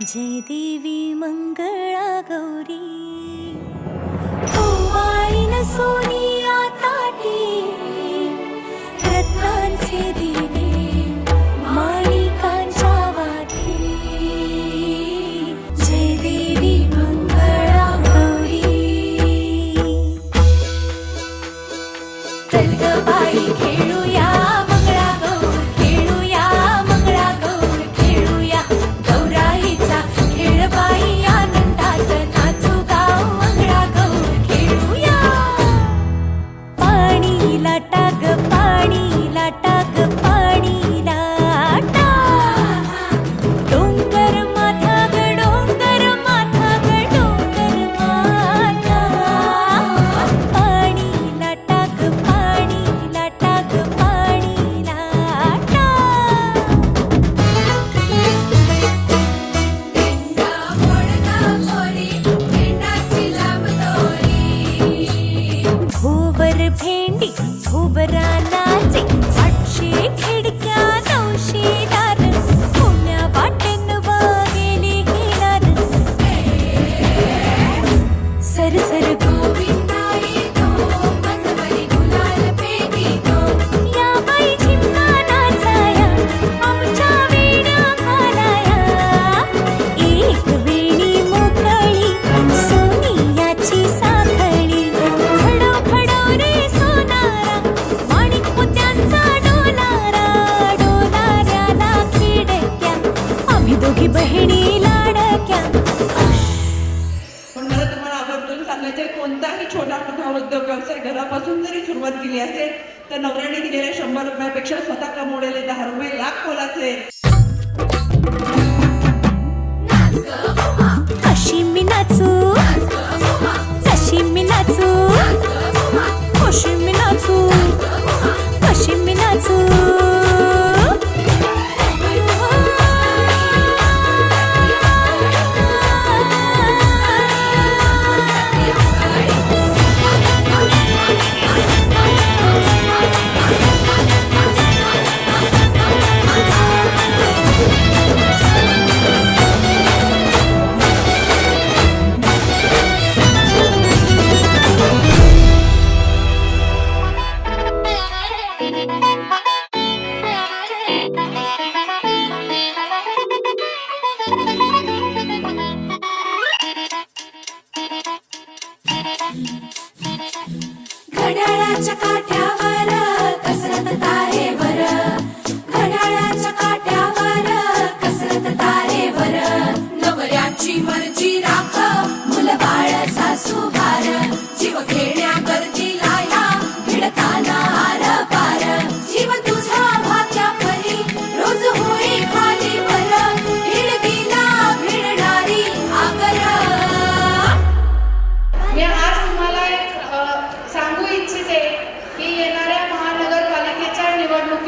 जय देवी मंगळा गौरी। ओवाळीन सोनिया ताटी रत्नांचे दिवे సరుకు. उद्योग व्यवसाय घरापासून जरी सुरुवात केली असेल तर नवऱ्याने दिलेल्या शंभर रुपयापेक्षा स्वतः कमवलेले दहा रुपये लाख मोलाचे अशी मी नाचू.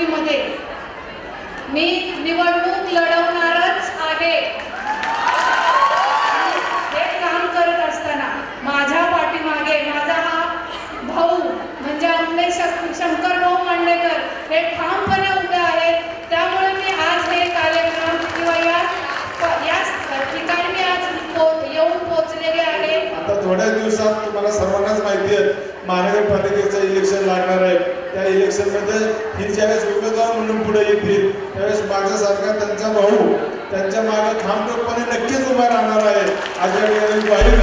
निवडणुकीमध्ये मी निवडणूक लढवणारच आहे. हे काम करत असताना माझ्या पाठीमागे माझा हा भाऊ म्हणजे आमले शंकर भाऊ मांडेकर हे ठामपणे उभे आहेत. त्यामुळे मी आज हे कार्यक्रम किंवा या ठिकाणी मी आज येऊन पोचलेले आहे. आता थोड्याच दिवसात तुम्हाला सर्वांनाच माहिती आहे महानगरपालिकेचं इलेक्शन लागणार आहे. त्या इलेक्शनमध्ये ही ज्यावेळेस उमेदवार म्हणून पुढे येतील त्यावेळेस माझ्यासारखा त्यांचा भाऊ त्यांच्या मागे खांबोपणे नक्कीच उभा राहणार आहे. आज या ठिकाणी भारी